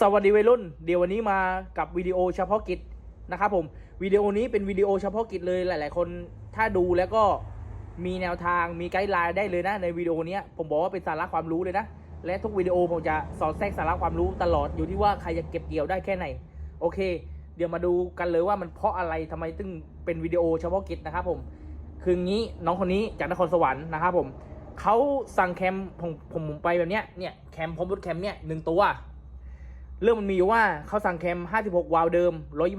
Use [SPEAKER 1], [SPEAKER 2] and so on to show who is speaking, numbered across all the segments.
[SPEAKER 1] สวัสดีวัยรุ่น เดี๋ยววันนี้มากับวิดีโอเฉพาะกิจนะครับผมวิดีโอนี้เป็นวิดีโอเฉพาะกิจเลยหลาย ๆ คนถ้าดูแล้วก็มีแนวทางมีไกด์ไลน์ได้เลยนะ ในวิดีโอนี้ผมบอกว่าเป็นสาระความรู้เลยนะ และทุกวิดีโอผมจะสอดแทรกสาระความรู้ตลอดอยู่ที่ว่าใครจะเก็บเกี่ยวได้แค่ไหน โอเค เดี๋ยวมาดูกันเลยว่ามันเพราะอะไรทำไมถึงเป็นวิดีโอเฉพาะกิจนะครับผมคืองี้น้องคนนี้จากนครสวรรค์นะครับผมเขาสั่งแคมผมผมผมไปแบบเนี้ยเนี่ยแคมพร้อมรถแคมเนี่ยหนึ่งตัว เรื่องมันมีอยู่ว่าเขาสั่งแคม 56 วาล์วเดิม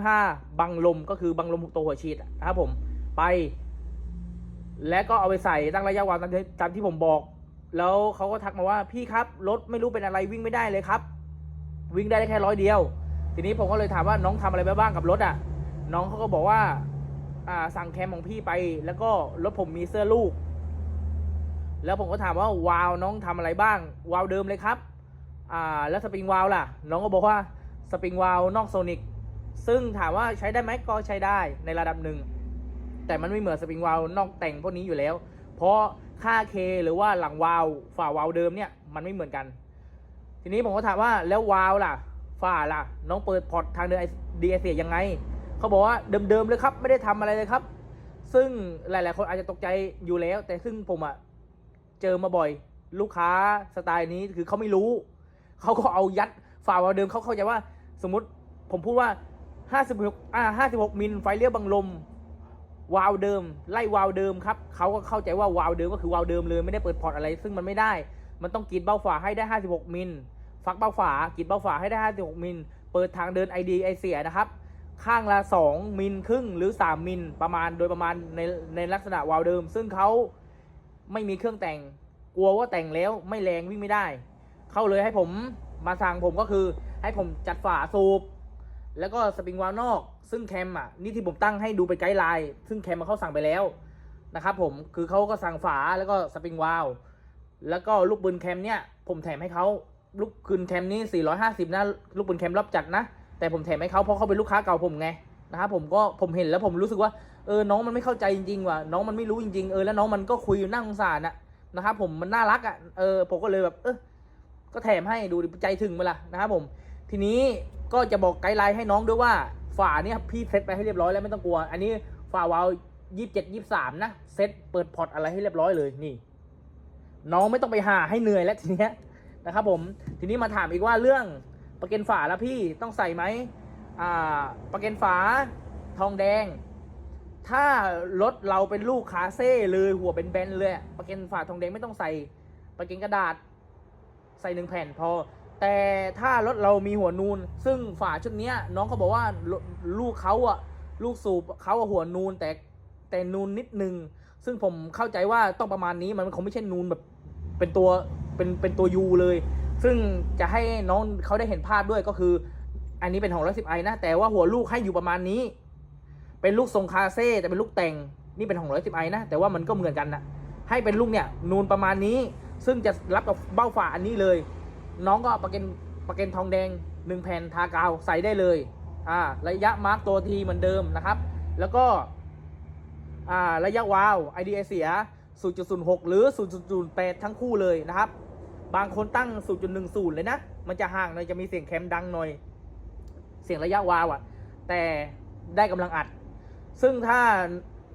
[SPEAKER 1] 125 บังลมก็คือบังลมหกตัวหัวฉีดนะครับผมไป แล้วก็เอาไปใส่ตั้งระยะวาล์วตามที่ตามที่ผมบอก แล้วเขาก็ทักมาว่าพี่ครับรถไม่รู้เป็นอะไรวิ่งไม่ได้เลยครับ วิ่งได้แค่ร้อยเดียว ทีนี้ผมก็เลยถามว่าน้องทำอะไรไปบ้างกับรถอะ น้องเขาก็บอกว่าอ่าสั่งแคมของพี่ไป แล้วก็รถผมมีเสื้อลูก แล้วผมก็ถามว่าวาล์วน้องทำอะไรบ้างวาล์วเดิมเลยครับ อ่าแล้วสปริงวาล์วล่ะ น้องก็บอกว่าสปริงวาล์วนอกโซนิกซึ่งถามว่าใช้ได้ไหมก็ใช้ได้ในระดับหนึ่ง แต่มันไม่เหมือนสปริงวาล์วนอกแต่งพวกนี้อยู่แล้ว เพราะค่าเคหรือว่าหลังวาล์วฝ่าวาล์วเดิมเนี่ยมันไม่เหมือนกัน ทีนี้ผมก็ถามว่าแล้ววาล์วล่ะ ฝ่าล่ะ น้องเปิดพอร์ตทางเดินดีไอเสียยังไงเขาบอกว่าเดิมๆเลยครับไม่ได้ทำอะไรเลยครับ ซึ่งหลายๆคนอาจจะตกใจอยู่แล้ว แต่ซึ่งผมอะเจอมาบ่อย ลูกค้าสไตล์นี้คือเขาไม่รู้ เขาก็เอายัดฝ่าวาล์เดิมเขาเข้าใจว่า สมมติผมพูดว่า 56อ่า56 มิลไฟเลี้ยวบังลม วาล์วเดิม ไล่วาล์วเดิมครับเขาก็เข้าใจว่าวาล์วเดิมก็คือวาล์วเดิมเลยไม่ได้เปิดพอร์ตอะไร ซึ่งมันไม่ได้ มันต้องกีดเบ้าฝาให้ได้ 56 มิลฟักเบ้าฝากีดเบ้าฝาให้ได้ 56 มิลเปิดทางเดิน ID ไอเสียนะครับข้างละ 2 มิลครึ่งหรือ 3 มิลประมาณโดยประมาณในในลักษณะวาล์วเดิม ซึ่งเขาไม่มีเครื่องแต่ง กลัวว่าแต่งแล้วไม่แรงวิ่งไม่ได้ เข้าเลยให้ผมมาสั่งผมก็คือให้ผมจัดฝาสูบแล้วก็สปริงวาล์วนอก ซึ่งแคมอะนี่ที่ผมตั้งให้ดูเป็นไกด์ไลน์ซึ่งแคมมาเขาสั่งไปแล้วนะครับผมคือเขาก็สั่งฝาแล้วก็สปริงวาล์วแล้วก็ลูกปืนแคมเนี่ยผมแถมให้เขาลูกปืนแคมนี้450นะลูกปืนแคมรอบจัดนะ แต่ผมแถมให้เขาเพราะเขาเป็นลูกค้าเก่าผมไงนะครับผมก็ผมเห็นแล้วผมรู้สึกว่าเออน้องมันไม่เข้าใจจริงๆว่ะน้องมันไม่รู้จริงๆเออแล้วน้องมันก็คุยอยู่นั่าสงสารอะนะครับผมมันน่ารักอะเออผมก็เลยแบบเออ ก็แถมให้ดูดิใจถึงมาละนะครับผม ทีนี้ก็จะบอกไกด์ไลน์ให้น้องด้วยว่าฝาเนี่ยพี่เซตไปให้เรียบร้อยแล้วไม่ต้องกลัว อันนี้ฝาวาล์วยี่สิบเจ็ดยี่สามนะเซตเปิดพอร์ตอะไรให้เรียบร้อยเลยนี่ น้องไม่ต้องไปหาให้เหนื่อยแล้วทีเนี้ยนะครับผมทีนี้มาถามอีกว่าเรื่องประกันฝาแล้วพี่ต้องใส่ไหมอ่าประกันฝาทองแดง ถ้ารถเราเป็นลูกคาเซ่เลยหัวเป็นแบนเลยประกันฝาทองแดงไม่ต้องใส่ประกันกระดาษ ใส่หนึ่งแผ่นพอ แต่ถ้ารถเรามีหัวนูน ซึ่งฝาชุดเนี้ยน้องเขาบอกว่าลลูกเขาอะลูกสูบเขาอะหัวนูนแต่แต่นูนนิดนึง ซึ่งผมเข้าใจว่าต้องประมาณนี้มันคงไม่ใช่นูนแบบเป็นตัวเป็นเป็นตัวยูเลย ซึ่งจะให้น้องเขาได้เห็นภาพด้วยก็คือ อันนี้เป็นของร้อยสิบไอนะ แต่ว่าหัวลูกให้อยู่ประมาณนี้ เป็นลูกทรงคาเซ่แต่เป็นลูกแต่งนี่เป็นของร้อยสิบไอนะ แต่ว่ามันก็เหมือนกันนะให้เป็นลูกเนี่ยนูนประมาณนี้ ซึ่งจะรับกับเบ้าฝาอันนี้เลย น้องก็ประเกันประเกันทองแดงหนึ่งแผ่นทากาวใส่ได้เลยอ่าระยะมาร์กตัวทีเหมือนเดิมนะครับ แล้วก็อ่าระยะวาล์ว IDA เสีย 0.06 หรือ 0.08 ทั้งคู่เลยนะครับ บางคนตั้ง 0.10 เลยนะ มันจะห่างหน่อยจะมีเสียงแคมดังหน่อย เสียงระยะวาวอะแต่ได้กำลังอัด ซึ่งถ้า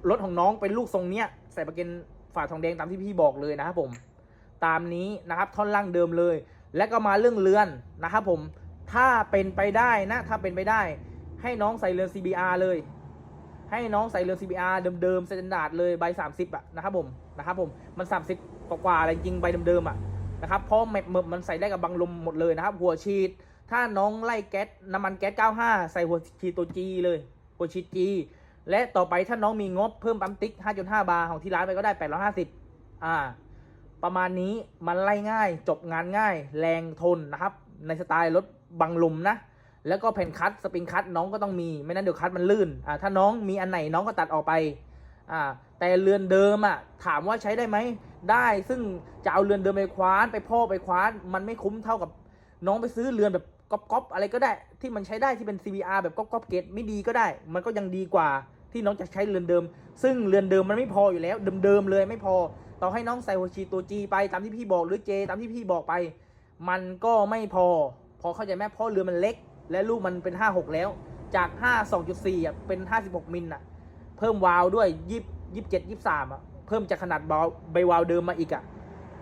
[SPEAKER 1] รถของน้องเป็นลูกทรงเนี้ย ใส่ประเกันฝาทองแดงตามที่พี่บอกเลยนะครับผม ตามนี้นะครับท่อนล่างเดิมเลย และก็มาเรื่องเรือนนะครับผมถ้าเป็นไปได้นะถ้าเป็นไปได้ ให้น้องใส่เรือน CBR เลย ให้น้องใส่เรือน CBR เดิมๆสแตนดาร์ดเลยใบ 30อะนะครับผมนะครับผมมัน 30กว่าๆอะไรจริงใบเดิมๆอะนะครับเพราะแมปมันใส่ได้กับบังลมหมดเลยนะครับ หัวฉีด ถ้าน้องไล่แก๊สน้ำมันแก๊ส 95 ใส่หัวฉีดตัว G เลย หัวฉีด G และต่อไปถ้าน้องมีงบเพิ่มปั๊มติ๊ก 5.5 บาร์ของที่ร้านไปก็ได้ 850 อ่า ประมาณนี้มันไล่ง่าย จบงานง่าย แรงทนนะครับ ในสไตล์รถบังลมนะ แล้วก็แผ่นคัตสปริงคัตน้องก็ต้องมีไม่นั้นเดี๋ยวคัตมันลื่นอ่าถ้าน้องมีอันไหนน้องก็ตัดออกไปอ่าแต่เรือนเดิมอะถามว่าใช้ได้ไหมได้ซึ่งจะเอาเรือนเดิมไปคว้านไปพ่อไปคว้าน มันไม่คุ้มเท่ากับน้องไปซื้อเรือนแบบก๊อปๆอะไรก็ได้ที่มันใช้ได้ที่เป็น CBR แบบก๊อปๆเกตไม่ดีก็ได้ มันก็ยังดีกว่าที่น้องจะใช้เรือนเดิม ซึ่งเรือนเดิมมันไม่พออยู่แล้วเดิมๆเลยไม่พอ ต่อให้น้องใส่หัวฉีดตัว G ไปตามที่พี่บอกหรือ J ตามที่พี่บอกไป มันก็ไม่พอ พอเข้าใจไหมเพราะเรือมันเล็ก และลูกมันเป็น 56 แล้ว จาก 5 2.4อะเป็น 56 มิลอะเพิ่มวาล์วด้วย20 27 23อะเพิ่มจากขนาดเบาใบวาล์วเดิมมาอีกอะ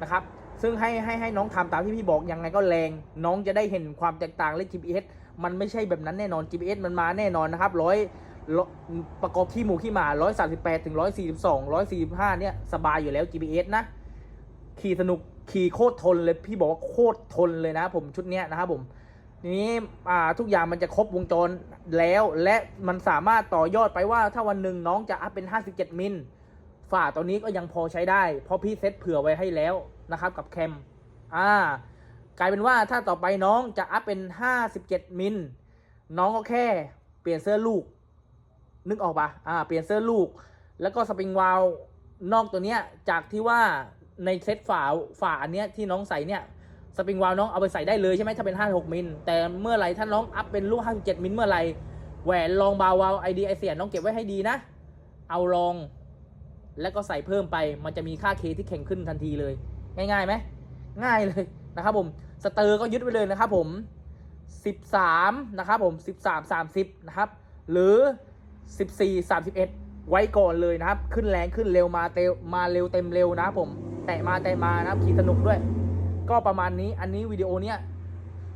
[SPEAKER 1] นะครับซึ่งให้ให้ให้น้องทำตามที่พี่บอกยังไงก็แรง น้องจะได้เห็นความแตกต่างและ GPS มันไม่ใช่แบบนั้นแน่นอน GPS มันมาแน่นอนนะครับร้อย ประกอบขี้หมูขี้หมา 138ถึง142 145 เนี่ย สบายอยู่แล้ว GPS นะ ขี่สนุก ขี่โคตรทนเลย พี่บอกว่าโคตรทนเลยนะผมชุดเนี้ยนะครับผมทีนี้อ่าทุกอย่างมันจะครบวงจรแล้วและมันสามารถต่อยอดไปว่าถ้าวันหนึ่งน้องจะอัพเป็น 57 มิลฝ่าตัวนี้ก็ยังพอใช้ได้ เพราะพี่เซตเผื่อไว้ให้แล้วนะครับกับแคมอ่ากลายเป็นว่าถ้าต่อไปน้องจะอัพเป็น 57 มิลน้องก็แค่เปลี่ยนเสื้อลูก นึกออกปะอ่าเปลี่ยนเสื้อลูก แล้วก็สปริงวาลนอกตัวเนี้ยจากที่ว่าในเซตฝาฝาอันเนี้ยที่น้องใส่เนี่ยสปริงวาลน้องเอาไปใส่ได้เลยใช่ไหมถ้าเป็น 56 มิล แต่เมื่อไหร่ถ้าน้องอัพเป็นลูก 57 มิลเมื่อไหร่แหวนรองบาวาลไอดีไอเสียน้องเก็บไว้ให้ดีนะ เอารอง แล้วก็ใส่เพิ่มไปมันจะมีค่าเคที่แข็งขึ้นทันทีเลย ง่ายๆไหมง่ายเลยนะครับผมสเตอร์ก็ยึดไว้เลยนะครับผม 13 นะครับผม 13 30 นะครับ หรือ 14 31 ไว้ก่อนเลยนะครับ ขึ้นแรงขึ้นเร็วมาเตวมาเร็วเต็มเร็วนะผม แตะมาแตะมานะครับขี่สนุกด้วย ก็ประมาณนี้อันนี้วิดีโอเนี้ย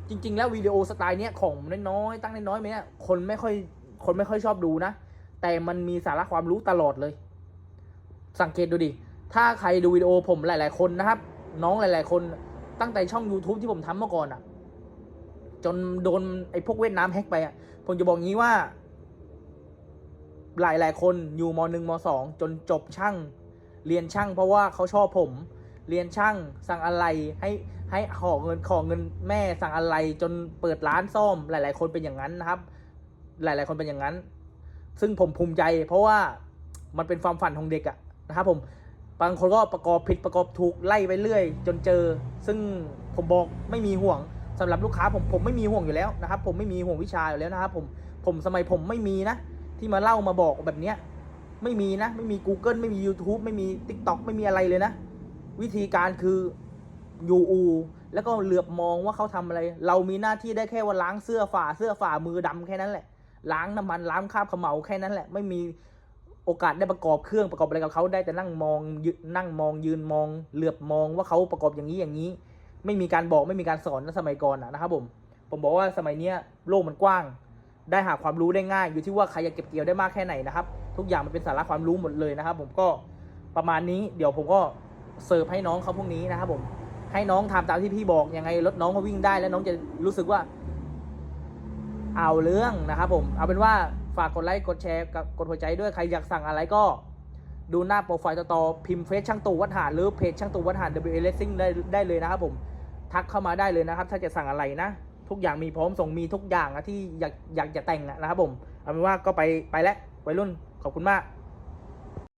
[SPEAKER 1] จริง ๆ แล้ววิดีโอสไตล์เนี้ยของน้อยๆตั้งน้อยๆไหมเนี่ยคนไม่ค่อยคนไม่ค่อยชอบดูนะ แต่มันมีสาระความรู้ตลอดเลย สังเกตดูดิ ถ้าใครดูวิดีโอผมหลาย ๆ คนนะครับ น้องหลาย ๆ คนตั้งแต่ช่อง YouTube ที่ผมทำเมื่อก่อนอะจนโดนไอ้พวกเวียดนามแฮกไปอะผมจะบอกงี้ว่า หลายๆคนอยู่มหนึ่งมสองจนจบช่าง เรียนช่างเพราะว่าเขาชอบผม เรียนช่างสั่งอะไรให้ให้ขอเงินขอเงินแม่สั่งอะไรจนเปิดร้านซ่อมหลาย ๆ คนเป็นอย่างนั้นนะครับ หลาย ๆ คนเป็นอย่างนั้น ซึ่งผมภูมิใจ เพราะว่ามันเป็นความฝันของเด็กอะนะครับผมบางคนก็ประกอบผิดประกอบถูกไล่ไปเรื่อย จนเจอ ซึ่งผมบอกไม่มีห่วงสำหรับลูกค้าผมผมไม่มีห่วงอยู่แล้วนะครับ ผมไม่มีห่วงวิชาอยู่แล้วนะครับผมผมสมัยผมไม่มีนะ ที่มาเล่ามาบอกแบบเนี้ยไม่มีนะ ไม่มี Google ไม่มี YouTube ไม่มี TikTok ไม่มีอะไรเลยนะ วิธีการคืออยู่อู แล้วก็เหลือบมองว่าเขาทำอะไร เรามีหน้าที่ได้แค่ว่าล้างเสื้อฝ่าเสื้อฝ่ามือดำแค่นั้นแหละ ล้างน้ำมันล้างคราบเขมเหลาแค่นั้นแหละ ไม่มีโอกาสได้ประกอบเครื่องประกอบอะไรกับเขาได้แต่นั่งมองยืนั่งมองยืนมอง เหลือบมองว่าเขาประกอบอย่างนี้อย่างนี้ ไม่มีการบอกไม่มีการสอนนะสมัยก่อนนะนะครับผมผมบอกว่าสมัยเนี้ยโลกมันกว้าง ได้หาความรู้ได้ง่าย อยู่ที่ว่าใครจะเก็บเกี่ยวได้มากแค่ไหนนะครับ ทุกอย่างมันเป็นสาระความรู้หมดเลยนะครับ ผมก็ประมาณนี้เดี๋ยวผมก็เสิร์ฟให้น้องเขาพรุ่งนี้นะครับ ผมให้น้องทำตามที่พี่บอกยังไงรถน้องเขาวิ่งได้แล้วน้องจะรู้สึกว่า เอาเรื่องนะครับ ผม เอาเป็นว่าฝากกดไลค์กดแชร์กับกดหัวใจด้วยใครอยากสั่งอะไรก็ดูหน้าโปรไฟล์ต่อๆพิมพ์เฟซช่างตู่วัดหารหรือเพจช่างตู่วัดหาร WA Racing ได้ได้เลยนะครับผมทักเข้ามาได้เลยนะครับ ถ้าจะสั่งอะไรนะ ทุกอย่างมีพร้อมส่งมีทุกอย่างอะที่อยากอยากจะแต่งอะนะครับผมเอาเป็นว่าก็ไปไปแล้ววัยรุ่นขอบคุณมาก